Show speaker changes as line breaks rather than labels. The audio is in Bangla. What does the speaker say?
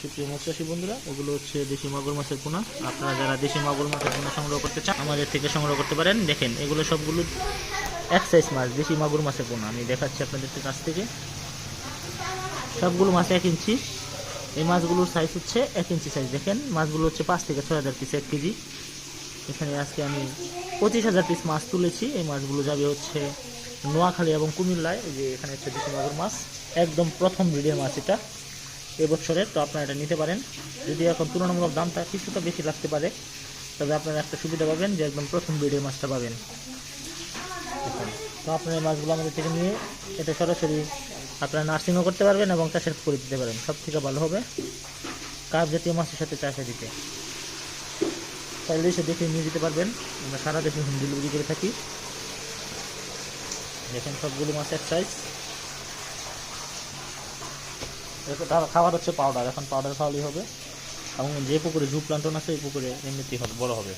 সুপ্রিয় মৎস্যাসী বন্ধুরা, এগুলো হচ্ছে দেশি মাগুর মাছের পোনা। আপনারা যারা দেশি মাগুর মাছের পোনা সংগ্রহ করতে চান, আমাদের থেকে সংগ্রহ করতে পারেন। দেখেন, এগুলো সবগুলো এক সাইজ মাছ, দেশি মাগুর মাছের পোনা। আমি দেখাচ্ছি আপনাদের কাছ থেকে। সবগুলো মাছ এক ইঞ্চি। এই মাছগুলোর সাইজ হচ্ছে এক ইঞ্চি সাইজ দেখেন, মাছগুলো হচ্ছে পাঁচ থেকে ছয় হাজার পিস এক কেজি। এখানে আজকে আমি পঁচিশ হাজার পিস মাছ তুলেছি। এই মাছগুলো যাবে হচ্ছে নোয়াখালী এবং কুমিল্লায়। যে এখানে হচ্ছে দেশি মাগুর মাছ। একদম প্রথম ব্রিডের মাছ এটা। এবছরের, তো আপনারা এটা নিতে পারেন। যদি এখন তুলনামূলক দামটা কিছুটা বেশি লাগতে পারে, তবে আপনারা একটা সুবিধা পাবেন যে একদম প্রথম ব্রিডের মাছটা পাবেন। তো আপনারা মাছগুলো আমাদের থেকে নিয়ে এটা সরাসরি আপনারা নার্সিংও করতে পারবেন এবং চাষের করে দিতে পারেন। সব থেকে ভালো হবে কাপ জাতীয় মাছের সাথে চাষে দিতে চাইলে এসে দেখে নিয়ে যেতে পারবেন। আমরা সারা দেশে হোম ডেলিভারি করে থাকি। দেখেন সবগুলো মাছ এক সাইজ তার খাবার হচ্ছে পাউডার এখন পাউডার খাওয়ালেই হবে। এবং যে পুকুরে জু প্লান্টন আছে, এই পুকুরে এমনিতেই হবে, বড় হবে।